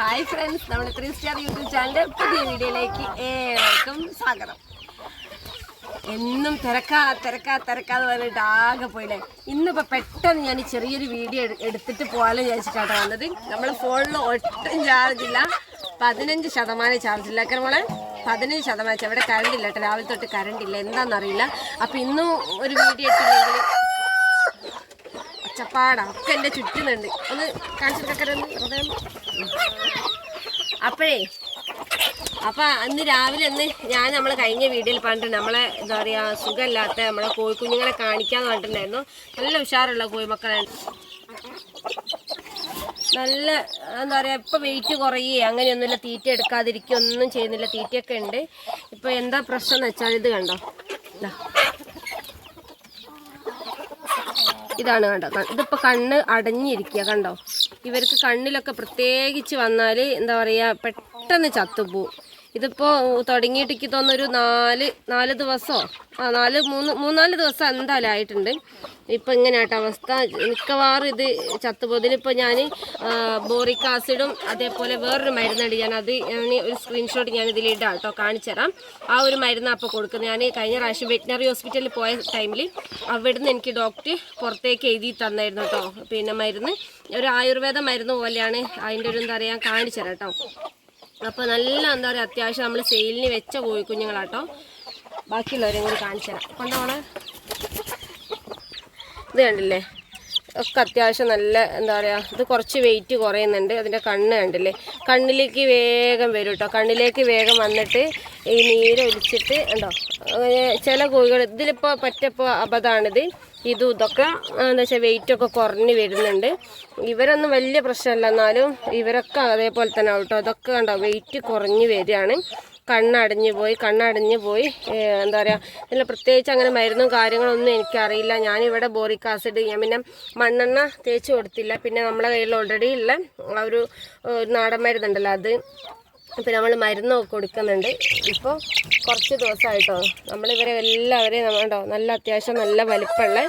Hi friends നമ്മൾ three star YouTube ചാനലിന്റെ പുതിയ വീഡിയോയിലേക്ക് ഏവർക്കും സ്വാഗതം. എന്നും തിരക്കാ തിരക്കാ തിരക്കാന്ന് പറഞ്ഞിട്ട് ആകെ പോയില്ലേ? ഇന്നിപ്പോൾ പെട്ടെന്ന് ഞാൻ ചെറിയൊരു വീഡിയോ എടുത്തിട്ട് പോകാമെന്ന് വിചാരിച്ചിട്ടാണ് വന്നത്. നമ്മൾ ഫോണിൽ ഒട്ടും ചാർജ് ഇല്ല. പതിനഞ്ച് ശതമാനം ചാർജ് ഇല്ല. കാരണം മോളെ പതിനഞ്ച് ശതമാനം. ഇവിടെ കറണ്ട് ഇല്ല കേട്ടോ. രാവിലെ തൊട്ട് കറണ്ട് ഇല്ല. എന്താണെന്നറിയില്ല അപ്പം ഇന്നും ഒരു വീഡിയോ ഇട്ടില്ലെങ്കിൽ ഒച്ചപ്പാടാ ഒക്കെ എന്റെ ചുറ്റുന്നുണ്ട് ഒന്ന് കാണിച്ചിട്ടൊക്കെ അപ്പോഴേ അപ്പൊ അന്ന് രാവിലെ ഒന്ന് ഞാൻ നമ്മൾ കഴിഞ്ഞ വീഡിയോയിൽ പറഞ്ഞിട്ട് നമ്മളെ എന്താ പറയാ സുഖമില്ലാത്ത നമ്മളെ കോഴിക്കുഞ്ഞുങ്ങളെ കാണിക്കാന്ന് പറഞ്ഞിട്ടുണ്ടായിരുന്നു. നല്ല ഉഷാറുള്ള കോഴിമക്കളാണ്. നല്ല എന്താ പറയാ ഇപ്പൊ വെയിറ്റ് കുറയേ അങ്ങനെയൊന്നുമില്ല തീറ്റ എടുക്കാതിരിക്കുക ഒന്നും ചെയ്യുന്നില്ല തീറ്റയൊക്കെ ഉണ്ട്. ഇപ്പൊ എന്താ പ്രശ്നം എന്ന് വെച്ചാൽ ഇത് കണ്ടോ ഇതാ ഇതാണ് കണ്ടോ? ഇതിപ്പോൾ ഇതിപ്പോ കണ്ണ് അടഞ്ഞിരിക്കുക കണ്ടോ? ഇവർക്ക് കണ്ണിലൊക്കെ പ്രത്യേകിച്ച് വന്നാൽ എന്താ പറയുക പെട്ടെന്ന് ചത്തുപോകും ഇതിപ്പോൾ തുടങ്ങിയിട്ട് എനിക്ക് തോന്നുന്നൊരു നാല് നാല് ദിവസമോ ആ നാല് മൂന്ന് മൂന്നാൽ ദിവസം എന്തായാലും ആയിട്ടുണ്ട്. ഇപ്പം ഇങ്ങനെയാട്ടോ അവസ്ഥ. മിക്കവാറും ഇത് ചത്തുപോതിലിപ്പോ ഞാൻ ബോറിക് ആസിഡും അതേപോലെ വേറൊരു മരുന്നുണ്ട് ഞാൻ അത് ഒരു സ്ക്രീൻഷോട്ട് ഞാൻ ഇതിൽ ഇടാം കേട്ടോ കാണിച്ചു തരാം. ആ ഒരു മരുന്ന് അപ്പോൾ കൊടുക്കുന്നത്. ഞാൻ കഴിഞ്ഞ പ്രാവശ്യം വെറ്റിനറി ഹോസ്പിറ്റലിൽ പോയ ടൈമിൽ അവിടുന്ന് എനിക്ക് ഡോക്ടർ പുറത്തേക്ക് എഴുതി തന്നായിരുന്നു കേട്ടോ. പിന്നെ മരുന്ന് ഒരു ആയുർവേദ മരുന്ന് പോലെയാണ് അതിന്റെ ഒരു എന്താ പറയുക കാണിച്ചു തരാം കേട്ടോ. അപ്പോൾ നല്ല എന്താ പറയുക അത്യാവശ്യം നമ്മൾ സെയിലിന് വെച്ച കോഴിക്കുഞ്ഞുങ്ങളാട്ടോ. ബാക്കിയുള്ളവരെയും കൂടി കാണിച്ചു തരാം. കൊണ്ടുപോണേ ഇത് കണ്ടില്ലേ? ഒക്കെ അത്യാവശ്യം നല്ല എന്താ പറയുക ഇത് കുറച്ച് വെയിറ്റ് കുറയുന്നുണ്ട്. അതിന്റെ കണ്ണ് കണ്ടില്ലേ? കണ്ണിലേക്ക് വേഗം വരും കേട്ടോ കണ്ണിലേക്ക് വേഗം വന്നിട്ട് ഈ നീര് ഒലിച്ചിട്ട് ഉണ്ടോ? ചില കോഴികൾ ഇതിലിപ്പോൾ പറ്റപ്പോൾ അബദ്ധമാണിത്. ഇതും ഇതൊക്കെ എന്താ വെച്ചാൽ വെയിറ്റൊക്കെ കുറഞ്ഞ് വരുന്നുണ്ട്. ഇവരൊന്നും വലിയ പ്രശ്നമല്ല എന്നാലും ഇവരൊക്കെ അതേപോലെ തന്നെ കേട്ടോ അതൊക്കെ കണ്ടോ വെയിറ്റ് കുറഞ്ഞ് വരികയാണ്. കണ്ണടഞ്ഞു പോയി കണ്ണടഞ്ഞു പോയി എന്താ പറയുക ഇതിൽ പ്രത്യേകിച്ച് അങ്ങനെ മരുന്നും കാര്യങ്ങളൊന്നും എനിക്കറിയില്ല. ഞാനിവിടെ ബോറിക് ആസിഡ് ഞാൻ പിന്നെ മണ്ണെണ്ണ തേച്ച് കൊടുത്തില്ല. പിന്നെ നമ്മളെ കയ്യിൽ ഓൾറെഡി ഉള്ള ആ ഒരു നാടൻ മരുന്നുണ്ടല്ലോ അത് പിന്നെ നമ്മൾ മരുന്നൊക്കെ കൊടുക്കുന്നുണ്ട്. ഇപ്പോൾ കുറച്ച് ദിവസമായിട്ടോ നമ്മളിവരെ എല്ലാവരെയും നമ്മളുണ്ടോ നല്ല അത്യാവശ്യം നല്ല വലിപ്പമുള്ള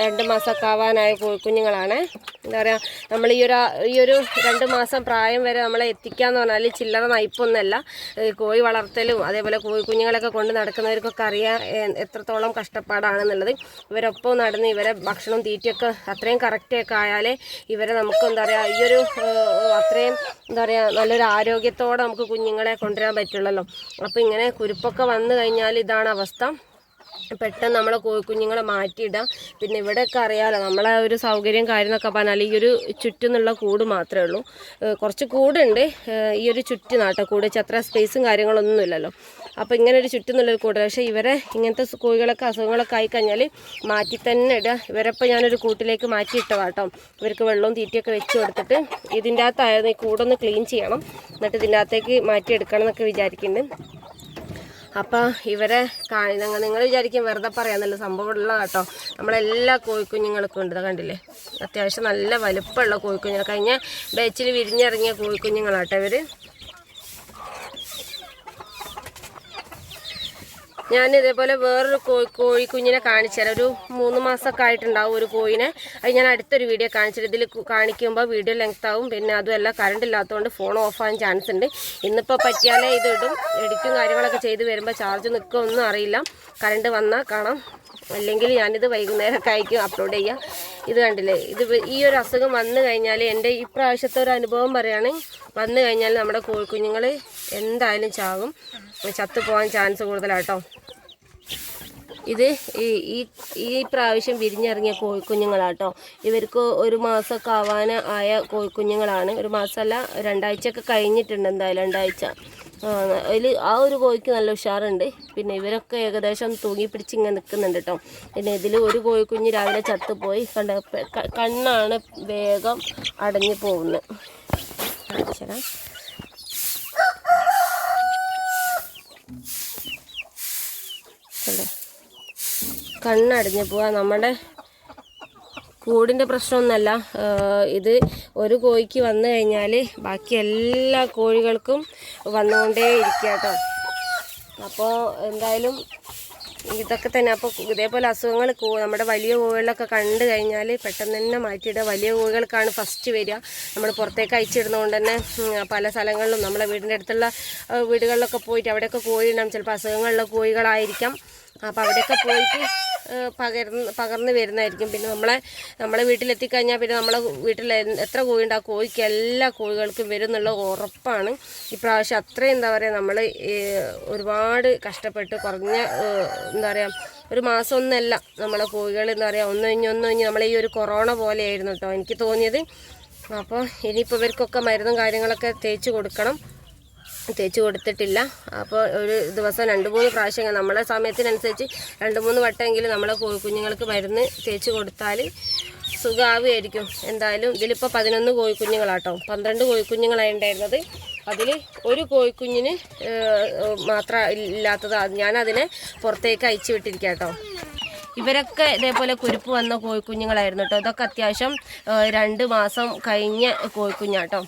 രണ്ട് മാസമൊക്കെ ആവാനായ കോഴിക്കുഞ്ഞുങ്ങളാണ് എന്താ പറയുക നമ്മൾ ഈ ഒരു ഈ ഒരു രണ്ട് മാസം പ്രായം വരെ നമ്മളെ എത്തിക്കാന്ന് പറഞ്ഞാൽ ചില്ലറ നയിപ്പൊന്നല്ല കോഴി വളർത്തലും അതേപോലെ കോഴിക്കുഞ്ഞുങ്ങളൊക്കെ കൊണ്ട് നടക്കുന്നവർക്കൊക്കെ അറിയാം എത്രത്തോളം കഷ്ടപ്പാടാണെന്നുള്ളത്. ഇവരൊപ്പം നടന്ന് ഇവരെ ഭക്ഷണം തീറ്റയൊക്കെ അത്രയും കറക്റ്റൊക്കെ ആയാലേ ഇവരെ നമുക്ക് എന്താ പറയുക ഈ ഒരു അത്രയും എന്താ പറയുക നല്ലൊരു ആരോഗ്യത്തോടെ നമുക്ക് കുഞ്ഞുങ്ങളെ കൊണ്ടുവരാൻ പറ്റുള്ളല്ലോ. അപ്പോൾ ഇങ്ങനെ കുരുപ്പൊക്കെ വന്നു കഴിഞ്ഞാൽ ഇതാണ് അവസ്ഥ. പെട്ടെന്ന് നമ്മളെ കോഴിക്കുഞ്ഞുങ്ങളെ മാറ്റിയിടാം. പിന്നെ ഇവിടെയൊക്കെ അറിയാമല്ലോ നമ്മളെ ഒരു സൗകര്യം കാര്യം എന്നൊക്കെ പറഞ്ഞാൽ ഈ ഒരു ചുറ്റുന്നുള്ള കൂട് മാത്രമേ ഉള്ളൂ. കുറച്ച് കൂടുണ്ട്. ഈ ഒരു ചുറ്റ് നാട്ടക്കൂട് അത്ര സ്പേസും കാര്യങ്ങളൊന്നും ഇല്ലല്ലോ. അപ്പോൾ ഇങ്ങനെ ഒരു ചുറ്റുന്നുള്ളൊരു കൂട്. പക്ഷേ ഇവരെ ഇങ്ങനത്തെ കോഴികളൊക്കെ അസുഖങ്ങളൊക്കെ ആയിക്കഴിഞ്ഞാൽ മാറ്റി തന്നെ ഇടുക ഇവരപ്പോൾ ഞാനൊരു കൂട്ടിലേക്ക് മാറ്റി ഇട്ടതാട്ടോ ഇവർക്ക് വെള്ളവും തീറ്റയൊക്കെ വെച്ച് കൊടുത്തിട്ട് ഇതിന്റെ അകത്തായിരുന്നു ഈ കൂടൊന്ന് ക്ലീൻ ചെയ്യണം. എന്നിട്ട് ഇതിന്റെ അകത്തേക്ക് മാറ്റിയെടുക്കണം എന്നൊക്കെ വിചാരിക്കുന്നുണ്ട് അപ്പോൾ ഇവരെ കാണുന്ന നിങ്ങൾ വിചാരിക്കും വെറുതെ പറയാന്നല്ല സംഭവം ഉള്ള കേട്ടോ നമ്മളെല്ലാ കോഴിക്കുഞ്ഞുങ്ങൾക്കും ഉണ്ട്. കണ്ടില്ലേ? അത്യാവശ്യം നല്ല വലുപ്പമുള്ള കോഴിക്കുഞ്ഞുങ്ങൾ. കഴിഞ്ഞ ബാച്ചിൽ വിരിഞ്ഞിറങ്ങിയ കോഴിക്കുഞ്ഞുങ്ങളാട്ടോ ഇവർ ഞാൻ ഇതേപോലെ വേറൊരു കോഴി കോഴിക്കുഞ്ഞിനെ കാണിച്ചു തരാം. ഒരു മൂന്ന് മാസമൊക്കെ ആയിട്ടുണ്ടാവും ഒരു കോഴിനെ. അത് ഞാൻ അടുത്തൊരു വീഡിയോ കാണിച്ചിട്ട് ഇതിൽ കാണിക്കുമ്പോൾ വീഡിയോ ലെങ്ത് ആവും പിന്നെ അതുമല്ല കറണ്ട് ഇല്ലാത്തതുകൊണ്ട് ഫോൺ ഓഫ് ആകാൻ ചാൻസ് ഉണ്ട്. ഇന്നിപ്പോൾ പറ്റിയാലേ ഇത് ഇടും എഡിറ്റും കാര്യങ്ങളൊക്കെ ചെയ്ത് വരുമ്പോൾ ചാർജ് നിൽക്കുമെന്നും അറിയില്ല. കറണ്ട് വന്നാൽ കാണാം. അല്ലെങ്കിൽ ഞാനിത് വൈകുന്നേരമൊക്കെ ആയിരിക്കും അപ്ലോഡ് ചെയ്യാം. ഇത് കണ്ടില്ലേ? ഇത് ഈ ഒരു അസുഖം വന്നു കഴിഞ്ഞാൽ എന്റെ ഈ പ്രാവശ്യത്തെ ഒരു അനുഭവം പറയുകയാണെങ്കിൽ വന്നു കഴിഞ്ഞാൽ നമ്മുടെ കോഴിക്കുഞ്ഞുങ്ങൾ എന്തായാലും ചാകും ചത്തു പോകാൻ ചാൻസ് കൂടുതലാട്ടോ. ഇത് ഈ ഈ പ്രാവശ്യം വിരിഞ്ഞിറങ്ങിയ കോഴിക്കുഞ്ഞുങ്ങളാട്ടോ. ഇവർക്ക് ഒരു മാസമൊക്കെ ആവാൻ ആയ കോഴിക്കുഞ്ഞുങ്ങളാണ്. ഒരു മാസമല്ല രണ്ടാഴ്ചയൊക്കെ കഴിഞ്ഞിട്ടുണ്ട് എന്തായാലും രണ്ടാഴ്ച. അതിൽ ആ ഒരു കോഴിക്ക് നല്ല ഉഷാറുണ്ട്. പിന്നെ ഇവരൊക്കെ ഏകദേശം തൂങ്ങി പിടിച്ച് ഇങ്ങനെ നിൽക്കുന്നുണ്ട് കേട്ടോ. പിന്നെ ഇതിൽ ഒരു കോഴിക്കുഞ്ഞ് രാവിലെ ചത്തുപോയി. കണ്ട കണ്ണാണ് വേഗം അടഞ്ഞു പോകുന്നത്. കണ്ടോ കണ്ണടഞ്ഞു പോവാ. നമ്മുടെ കൂടിന്റെ പ്രശ്നമൊന്നുമല്ല. ഇത് ഒരു കോഴിക്ക് വന്നു കഴിഞ്ഞാൽ ബാക്കി എല്ലാ കോഴികൾക്കും വന്നുകൊണ്ടേ ഇരിക്കുക കേട്ടോ. അപ്പോൾ എന്തായാലും ഇതൊക്കെ തന്നെ. അപ്പോൾ ഇതേപോലെ അസുഖങ്ങൾ നമ്മുടെ വലിയ കോഴികളൊക്കെ കണ്ടു കഴിഞ്ഞാൽ പെട്ടെന്ന് തന്നെ മാറ്റിയിടുക. വലിയ കോഴികൾക്കാണ് ഫസ്റ്റ് വരിക. നമ്മൾ പുറത്തേക്ക് അയച്ചിടുന്നതുകൊണ്ട് തന്നെ പല സ്ഥലങ്ങളിലും നമ്മുടെ വീടിന്റെ അടുത്തുള്ള വീടുകളിലൊക്കെ പോയിട്ട് അവിടെയൊക്കെ കോഴി ഉണ്ടാകും ചിലപ്പോൾ അസുഖങ്ങളുള്ള കോഴികളായിരിക്കാം. അപ്പോൾ അവിടെയൊക്കെ പോയിട്ട് പകർന്ന് പകർന്ന് വരുന്നതായിരിക്കും. പിന്നെ നമ്മളെ നമ്മളെ വീട്ടിലെത്തിക്കഴിഞ്ഞാൽ പിന്നെ നമ്മളെ വീട്ടിൽ എത്ര കോഴിയുണ്ട് ആ കോഴിക്ക് എല്ലാ കോഴികൾക്കും വരും എന്നുള്ള ഉറപ്പാണ്. ഇപ്രാവശ്യം അത്രയും എന്താ പറയുക നമ്മൾ ഒരുപാട് കഷ്ടപ്പെട്ട് കുറഞ്ഞ എന്താ പറയുക ഒരു മാസം ഒന്നല്ല നമ്മളെ കോഴികൾ എന്താ പറയുക ഒന്ന് കഴിഞ്ഞ് ഒന്ന് കഴിഞ്ഞ് നമ്മളെ ഈ ഒരു കൊറോണ പോലെയായിരുന്നു കേട്ടോ എനിക്ക് തോന്നിയത്. അപ്പോൾ ഇനിയിപ്പോൾ ഇവർക്കൊക്കെ മരുന്നും കാര്യങ്ങളൊക്കെ തേച്ച് കൊടുക്കണം. തേച്ച് കൊടുത്തിട്ടില്ല. അപ്പോൾ ഒരു ദിവസം രണ്ട് മൂന്ന് പ്രാവശ്യം നമ്മളെ സമയത്തിനനുസരിച്ച് രണ്ട് മൂന്ന് വട്ടമെങ്കിലും നമ്മളെ കോഴിക്കുഞ്ഞുങ്ങൾക്ക് കുഞ്ഞുങ്ങൾക്ക് മരുന്ന് തേച്ച് കൊടുത്താൽ സുഖാവുമായിരിക്കും. എന്തായാലും ഇതിലിപ്പോൾ പതിനൊന്ന് കോഴിക്കുഞ്ഞുങ്ങളാട്ടോ. പന്ത്രണ്ട് കോഴിക്കുഞ്ഞുങ്ങളാണ് ഉണ്ടായിരുന്നത്. അതിൽ ഒരു കോഴിക്കുഞ്ഞിന് മാത്രം ഇല്ലാത്തത് ഞാനതിനെ പുറത്തേക്ക് അയച്ചു വിട്ടിരിക്കാം കേട്ടോ ഇവരൊക്കെ ഇതേപോലെ കുരുപ്പ് വന്ന കോഴിക്കുഞ്ഞുങ്ങളായിരുന്നു കേട്ടോ. ഇതൊക്കെ അത്യാവശ്യം രണ്ട് മാസം കഴിഞ്ഞ കോഴിക്കുഞ്ഞാട്ടോ.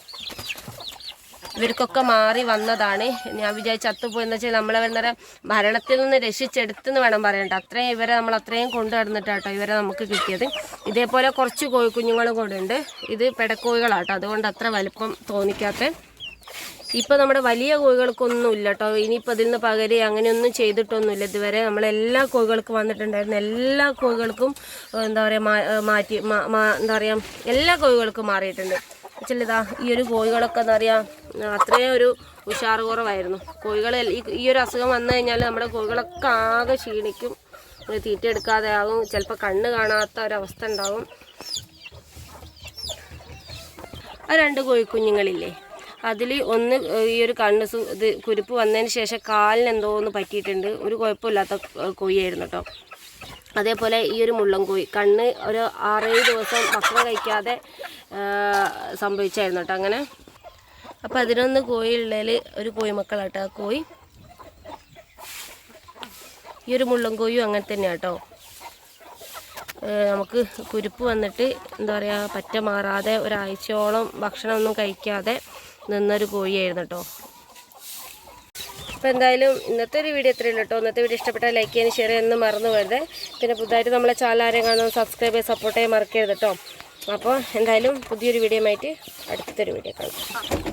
ഇവർക്കൊക്കെ മാറി വന്നതാണ്. ഞാൻ വിചാരിച്ച ചത്തുപോയെന്ന് വെച്ചാൽ നമ്മളെ വരുന്ന ഭരണത്തിൽ നിന്ന് രക്ഷിച്ചെടുത്തെന്ന് വേണം പറയണ്ട. അത്രയും ഇവരെ നമ്മൾ അത്രയും കൊണ്ടു നടന്നിട്ടാട്ടോ ഇവരെ നമുക്ക് കിട്ടിയത്. ഇതേപോലെ കുറച്ച് കോഴിക്കുഞ്ഞുങ്ങളും കൂടെ ഉണ്ട്. ഇത് പെടക്കോഴികളാട്ടോ. അതുകൊണ്ട് അത്ര വലുപ്പം തോന്നിക്കാത്ത. ഇപ്പം നമ്മുടെ വലിയ കോഴികൾക്കൊന്നും ഇല്ല കേട്ടോ ഇനിയിപ്പോൾ അതിൽ നിന്ന് പകര് അങ്ങനെയൊന്നും ചെയ്തിട്ടൊന്നുമില്ല. ഇതുവരെ നമ്മളെല്ലാ കോഴികൾക്കും വന്നിട്ടുണ്ടായിരുന്നു. എല്ലാ കോഴികൾക്കും എന്താ പറയുക മാറ്റി എന്താ പറയുക എല്ലാ കോഴികൾക്കും മാറിയിട്ടുണ്ട്. വെച്ചാൽ ഇതാ ഈ ഒരു കോഴികളൊക്കെ എന്താ പറയുക അത്രയും ഒരു ഉഷാറ് കുറവായിരുന്നു. കോഴികൾ ഈ ഒരു അസുഖം വന്നു കഴിഞ്ഞാൽ നമ്മുടെ കോഴികളൊക്കെ ആകെ ക്ഷീണിക്കും. തീറ്റ എടുക്കാതെ ആകും ചിലപ്പോൾ കണ്ണ് കാണാത്ത ഒരവസ്ഥ ഉണ്ടാകും ആ രണ്ട് കോഴിക്കുഞ്ഞുങ്ങളില്ലേ? അതിൽ ഒന്ന് ഈ ഒരു കണ്ണ് ഇത് കുരുപ്പ് വന്നതിന് ശേഷം കാലിന് എന്തോ ഒന്ന് പറ്റിയിട്ടുണ്ട്. ഒരു കുഴപ്പമില്ലാത്ത കോഴിയായിരുന്നു കേട്ടോ. അതേപോലെ ഈ ഒരു മുള്ളം കോഴി കണ്ണ് ഒരു ആറേഴ് ദിവസം ഭക്ഷണം കഴിക്കാതെ സംഭവിച്ചായിരുന്നു കേട്ടോ. അങ്ങനെ അപ്പോൾ അതിനൊന്ന് കോഴി ഉള്ളതിൽ ഒരു കോഴിമക്കളാട്ടോ ആ കോഴി ഈ ഒരു മുള്ളൻ കോഴിയും അങ്ങനെ തന്നെയാണ് കേട്ടോ നമുക്ക് കുരുപ്പ് വന്നിട്ട് എന്താ പറയുക പറ്റ മാറാതെ ഒരാഴ്ചയോളം ഭക്ഷണമൊന്നും കഴിക്കാതെ നിന്നൊരു കോഴിയായിരുന്നു കേട്ടോ അപ്പോൾ എന്തായാലും ഇന്നത്തെ ഒരു വീഡിയോ ഇത്രയുള്ളൂ കേട്ടോ ഇന്നത്തെ വീഡിയോ ഇഷ്ടപ്പെട്ടാൽ ലൈക്ക് ചെയ്യാൻ ഷെയർ ചെയ്യാൻ മറന്നു വരുതേ പിന്നെ പുതുതായിട്ട് നമ്മളെ ചാനൽ ആരെയും കാണുന്നത് സബ്സ്ക്രൈബ് ചെയ്ത് സപ്പോർട്ട് ചെയ്യാൻ മറക്കരുത് കേട്ടോ അപ്പോൾ എന്തായാലും പുതിയൊരു വീഡിയോ ആയിട്ട് അടുത്തൊരു വീഡിയോ കാണാം.